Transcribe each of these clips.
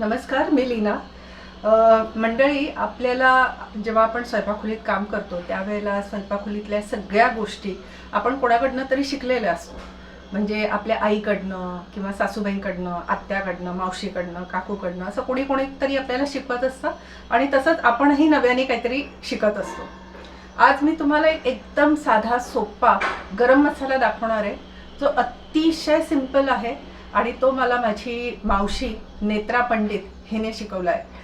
नमस्कार मी लीना. मंडळी आपल्याला जेव्हा आपण स्वयंपाकखोलीत काम करतो त्यावेळेला स्वयंपाकखोलीतल्या सगळ्या गोष्टी आपण कोणाकडनं तरी शिकलेल्या असतो. म्हणजे आपल्या आईकडनं किंवा सासूबाईंकडनं आत्याकडनं मावशीकडनं काकूकडनं असं कोणी कोणी तरी आपल्याला शिकवत असतं आणि तसंच आपणही नव्याने काहीतरी शिकत असतो. आज मी तुम्हाला एक एकदम साधा सोपा गरम मसाला दाखवणार आहे जो अतिशय सिंपल आहे आणि तो मला माझी मावशी नेत्रा पंडित हिने शिकवला आहे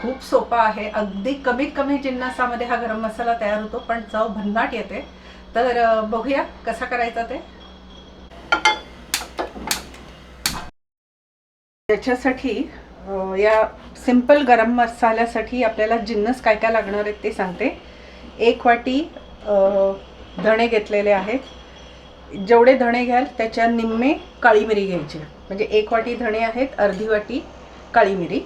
खूप सोपा आहे. अगदी कमीत कमी जिन्नसामध्ये हा गरम मसाला तयार होतो पण चव भन्नाट येते. तर बघूया कसा करायचा ते. त्याच्यासाठी या सिंपल गरम मसाल्यासाठी आपल्याला जिन्नस काय काय लागणार आहेत ते सांगते. एक वाटी धणे घेतलेले आहेत. जेवढे धणे घ्याल त्याच्या निम्मे काळी मिरी घ्यायची. म्हणजे एक वाटी धणे आहेत अर्धी वाटी काळी मिरी.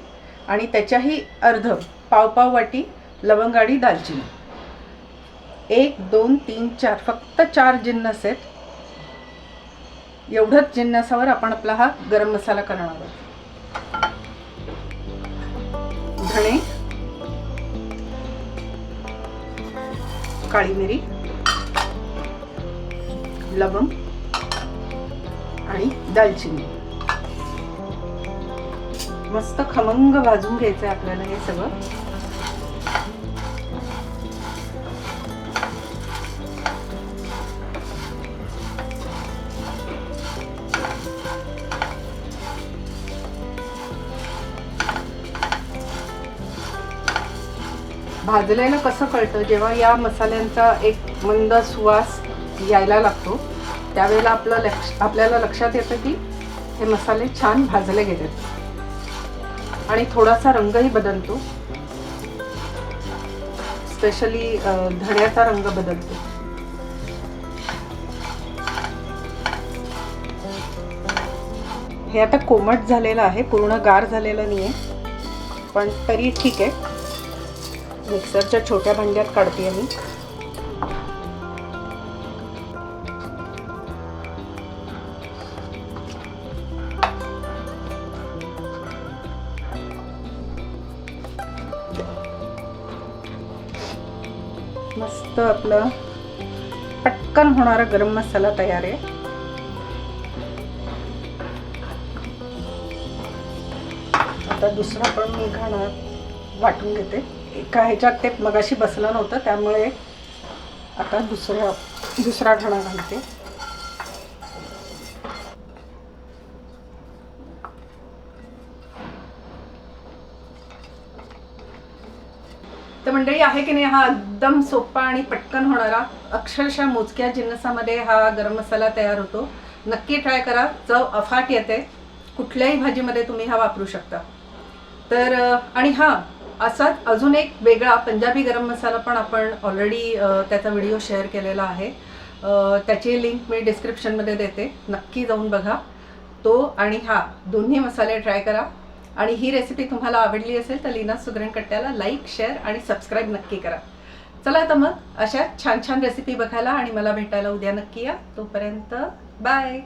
आणि त्याच्याही अर्ध पाव पाव वाटी लवंग आणि दालचिनी. एक दोन तीन चार फक्त चार जिन्नस आहेत. एवढंच जिन्नसावर आपण आपला हा गरम मसाला करणार आहोत. धणे काळी मिरी लवंग आणि दालचिनी. मस्त खमंग भाजून घ्यायचं आहे आपल्याला हे सगळं. भाजलेलं कसं कळतं? जेव्हा या मसाल्यांचा एक मंद सुवास यायला लागतो. त्यावेळेला आपलं लक्ष आपल्याला लक्षात येतं की हे मसाले छान भाजले गेलेत. आणि थोडासा रंगही बदलतो. स्पेशली धण्याचा रंग बदलतो. हे आता कोमट झालेलं आहे पूर्ण गार झालेलं नाही आहे पण तरी ठीक आहे. मिक्सरच्या छोट्या भांड्यात काढते मी. मस्त आपलं पटकन होणारा गरम मसाला तयार आहे. आता दुसरा पण मी घाणार वाटून घेते. एका ह्याच्यात ते मगाशी बसलं नव्हतं त्यामुळे आता दुसऱ्या दुसरा घाणा घालते तर मंडळी आहे की नाही हा एकदम सोपा आणि पटकन होणारा अक्षरशः मोजक्या जिन्नसामध्ये हा गरम मसाला तयार होतो. नक्की ट्राय करा. चव अफाट येते. कुठल्याही भाजीमध्ये तुम्ही हा वापरू शकता. तर आणि हां असाच अजून एक वेगळा पंजाबी गरम मसाला पण आपण ऑलरेडी त्याचा व्हिडिओ शेअर केलेला आहे. त्याची लिंक मी डिस्क्रिप्शनमध्ये देते. नक्की जाऊन बघा. तो आणि हा दोन्ही मसाले ट्राय करा. आणि ही रेसिपी तुम्हाला आवडली असेल तर लीना सुगरण कट्ट्याला लाईक शेअर आणि सबस्क्राईब नक्की करा. चला तर मग अशा छान छान रेसिपी बघायला आणि मला भेटायला उद्या नक्की या. तोपर्यंत बाय